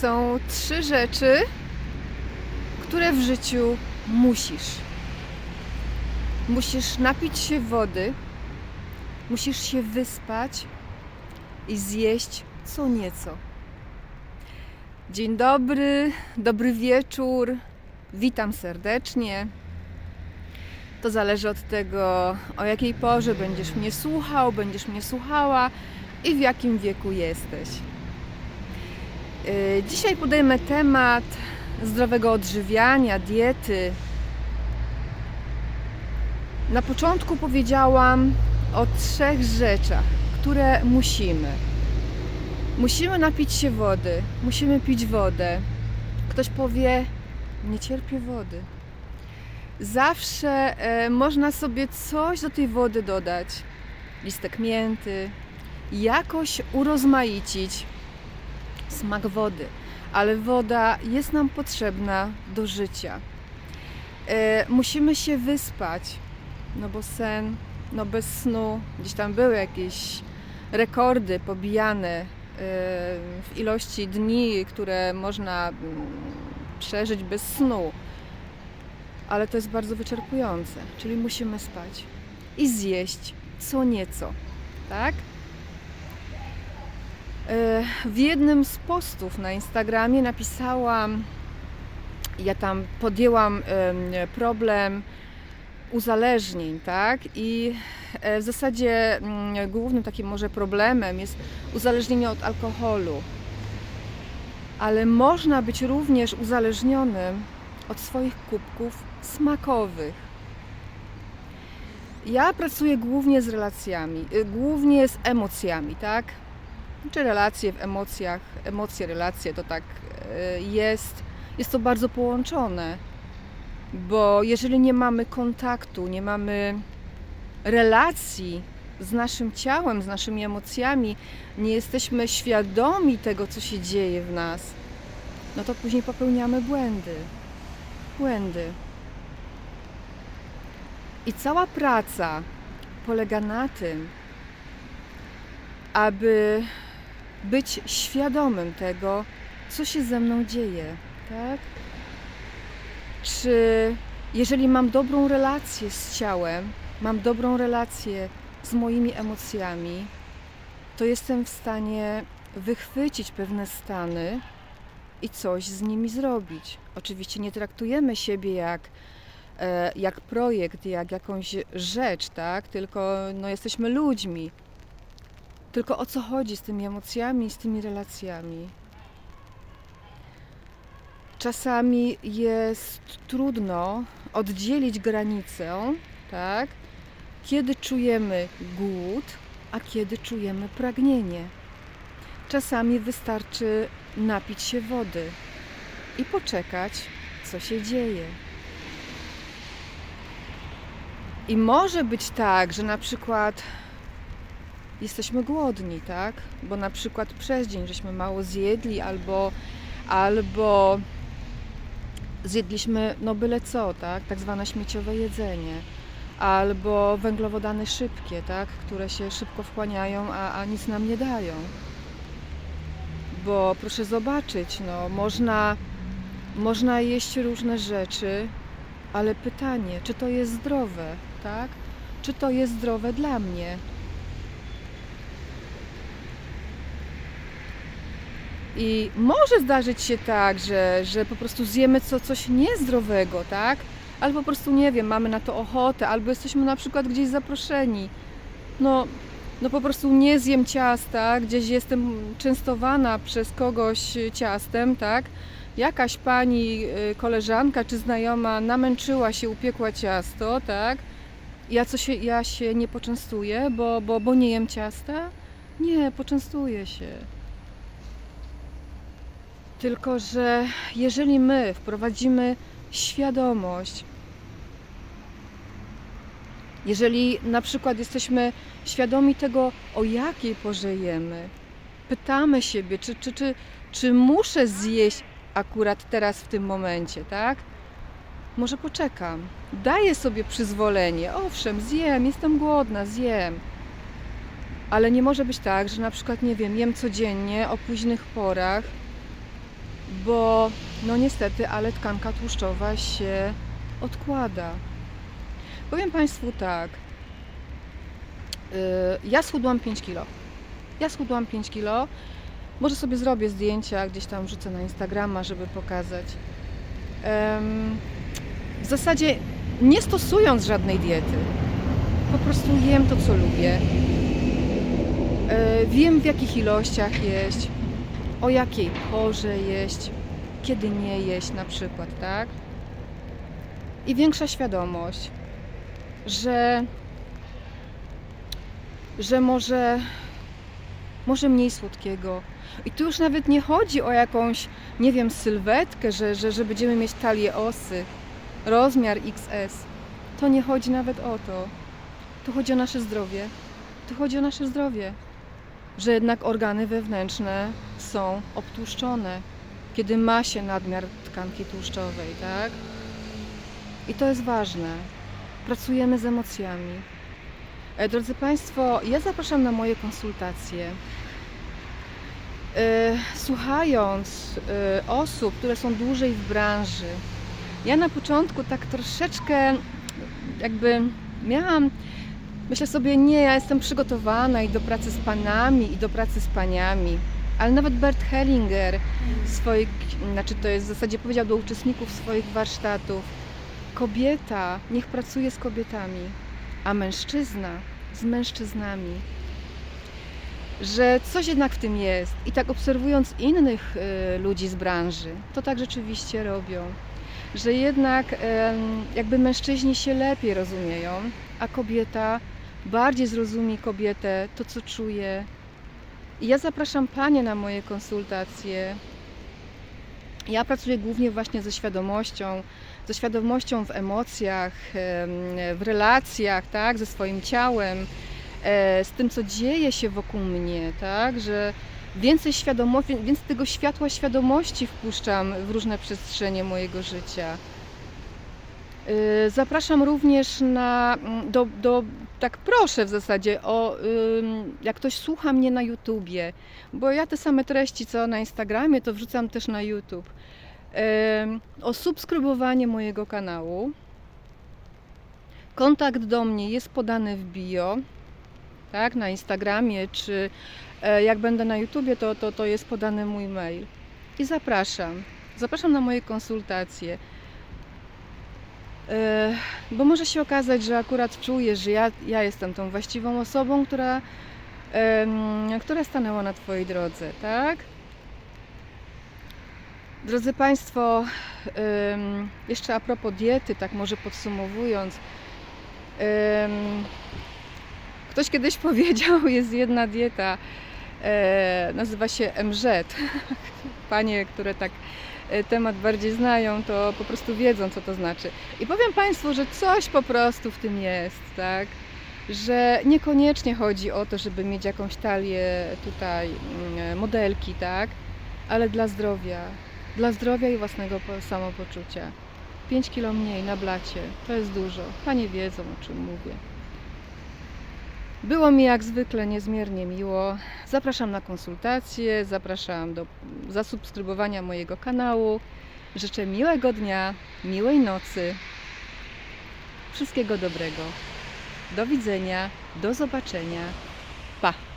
Są trzy rzeczy, które w życiu musisz. Musisz napić się wody, musisz się wyspać i zjeść co nieco. Dzień dobry, dobry wieczór, witam serdecznie. To zależy od tego, o jakiej porze będziesz mnie słuchał, będziesz mnie słuchała i w jakim wieku jesteś. Yy, Dzisiaj podejmę temat zdrowego odżywiania, diety. Na początku powiedziałam o trzech rzeczach, które musimy. Musimy napić się wody, musimy pić wodę. Ktoś powie, nie cierpię wody. Zawsze e, można sobie coś do tej wody dodać. Listek mięty, jakoś urozmaicić smak wody, ale woda jest nam potrzebna do życia. E, musimy się wyspać, no bo sen, no bez snu, gdzieś tam były jakieś rekordy pobijane e, w ilości dni, które można mm, przeżyć bez snu. Ale to jest bardzo wyczerpujące, czyli musimy spać i zjeść co nieco, tak? W jednym z postów na Instagramie napisałam, ja tam podjęłam em, problem uzależnień, tak? I e, w zasadzie mm, głównym takim może problemem jest uzależnienie od alkoholu. Ale można być również uzależnionym od swoich kubków smakowych. Ja pracuję głównie z relacjami, y, głównie z emocjami, tak? Czy relacje w emocjach, emocje, relacje to tak e, jest, jest to bardzo połączone, bo jeżeli nie mamy kontaktu, nie mamy relacji z naszym ciałem, z naszymi emocjami, nie jesteśmy świadomi tego, co się dzieje w nas, no to później popełniamy błędy. Błędy. I cała praca polega na tym, aby być świadomym tego, co się ze mną dzieje, tak? Czy jeżeli mam dobrą relację z ciałem, mam dobrą relację z moimi emocjami, to jestem w stanie wychwycić pewne stany i coś z nimi zrobić. Oczywiście nie traktujemy siebie jak, e, jak projekt, jak jakąś rzecz, tak? Tylko no, jesteśmy ludźmi. Tylko o co chodzi z tymi emocjami, z tymi relacjami? Czasami jest trudno oddzielić granicę, tak? Kiedy czujemy głód, a kiedy czujemy pragnienie. Czasami wystarczy napić się wody i poczekać, co się dzieje. I może być tak, że na przykład jesteśmy głodni, tak? Bo na przykład przez dzień żeśmy mało zjedli albo, albo zjedliśmy no byle co, tak? Tak zwane śmieciowe jedzenie. Albo węglowodany szybkie, tak? Które się szybko wchłaniają, a, a nic nam nie dają. Bo proszę zobaczyć, no można, można jeść różne rzeczy, ale pytanie, czy to jest zdrowe, tak? Czy to jest zdrowe dla mnie? I może zdarzyć się tak, że, że po prostu zjemy co, coś niezdrowego, tak? Albo po prostu nie wiem, mamy na to ochotę, albo jesteśmy na przykład gdzieś zaproszeni. No, no po prostu nie zjem ciasta, gdzieś jestem częstowana przez kogoś ciastem, tak? Jakaś pani, y, koleżanka czy znajoma namęczyła się, upiekła ciasto, tak? Ja, co się, ja się nie poczęstuję, bo, bo, bo nie jem ciasta? Nie, poczęstuję się. Tylko, że jeżeli my wprowadzimy świadomość, jeżeli na przykład jesteśmy świadomi tego, o jakiej porze jemy, pytamy siebie, czy, czy, czy, czy muszę zjeść akurat teraz w tym momencie, tak? Może poczekam. Daję sobie przyzwolenie. Owszem, zjem, jestem głodna, zjem. Ale nie może być tak, że na przykład, nie wiem, jem codziennie o późnych porach bo no niestety, ale tkanka tłuszczowa się odkłada. Powiem Państwu tak. Yy, ja schudłam 5 kilo. Ja schudłam 5 kilo. Może sobie zrobię zdjęcia, gdzieś tam wrzucę na Instagrama, żeby pokazać. W zasadzie nie stosując żadnej diety. Po prostu jem to, co lubię. E, Wiem, w jakich ilościach jeść, o jakiej porze jeść, kiedy nie jeść na przykład, tak? I większa świadomość, że, że może, może mniej słodkiego. I tu już nawet nie chodzi o jakąś, nie wiem, sylwetkę, że, że, że będziemy mieć talię osy, rozmiar XS. To nie chodzi nawet o to. Tu chodzi o nasze zdrowie. Tu chodzi o nasze zdrowie. Że jednak organy wewnętrzne są obtłuszczone, kiedy ma się nadmiar tkanki tłuszczowej, tak? I to jest ważne. Pracujemy z emocjami. E, Drodzy Państwo, ja zapraszam na moje konsultacje. E, Słuchając e, osób, które są dłużej w branży, ja na początku tak troszeczkę jakby miałam, myślę sobie, nie, ja jestem przygotowana i do pracy z panami, i do pracy z paniami. Ale nawet Bert Hellinger swoich, znaczy to jest w zasadzie powiedział do uczestników swoich warsztatów, kobieta niech pracuje z kobietami, a mężczyzna z mężczyznami. Że coś jednak w tym jest. I tak obserwując innych y, ludzi z branży, to tak rzeczywiście robią że jednak em, jakby mężczyźni się lepiej rozumieją, a kobieta bardziej zrozumie kobietę, to co czuje. I ja zapraszam panie na moje konsultacje. Ja pracuję głównie właśnie ze świadomością, ze świadomością w emocjach, em, w relacjach, tak, ze swoim ciałem, e, z tym, co dzieje się wokół mnie, tak, że więcej świadomości, więc tego światła świadomości wpuszczam w różne przestrzenie mojego życia. Yy, Zapraszam również na, mm, do, do, tak proszę w zasadzie, o, jak ktoś słucha mnie na YouTubie, bo ja te same treści co na Instagramie, to wrzucam też na YouTube. O subskrybowanie mojego kanału. Kontakt do mnie jest podany w bio, tak, na Instagramie, czy e, jak będę na YouTubie, to, to, to jest podany mój mail. I zapraszam. Zapraszam na moje konsultacje. E, Bo może się okazać, że akurat czuję, że ja, ja jestem tą właściwą osobą, która, która stanęła na Twojej drodze, tak? Drodzy Państwo, jeszcze a propos diety, tak może podsumowując, Ktoś kiedyś powiedział, jest jedna dieta, e, nazywa się MZ. Panie, które tak temat bardziej znają, to po prostu wiedzą, co to znaczy. I powiem Państwu, że coś po prostu w tym jest, tak? Że niekoniecznie chodzi o to, żeby mieć jakąś talię tutaj mm, modelki, tak? Ale dla zdrowia, dla zdrowia i własnego po- samopoczucia. 5 kilo mniej na blacie, to jest dużo. Panie wiedzą, o czym mówię. Było mi jak zwykle niezmiernie miło. Zapraszam na konsultacje, zapraszam do zasubskrybowania mojego kanału. Życzę miłego dnia, miłej nocy. Wszystkiego dobrego. Do widzenia, do zobaczenia. Pa!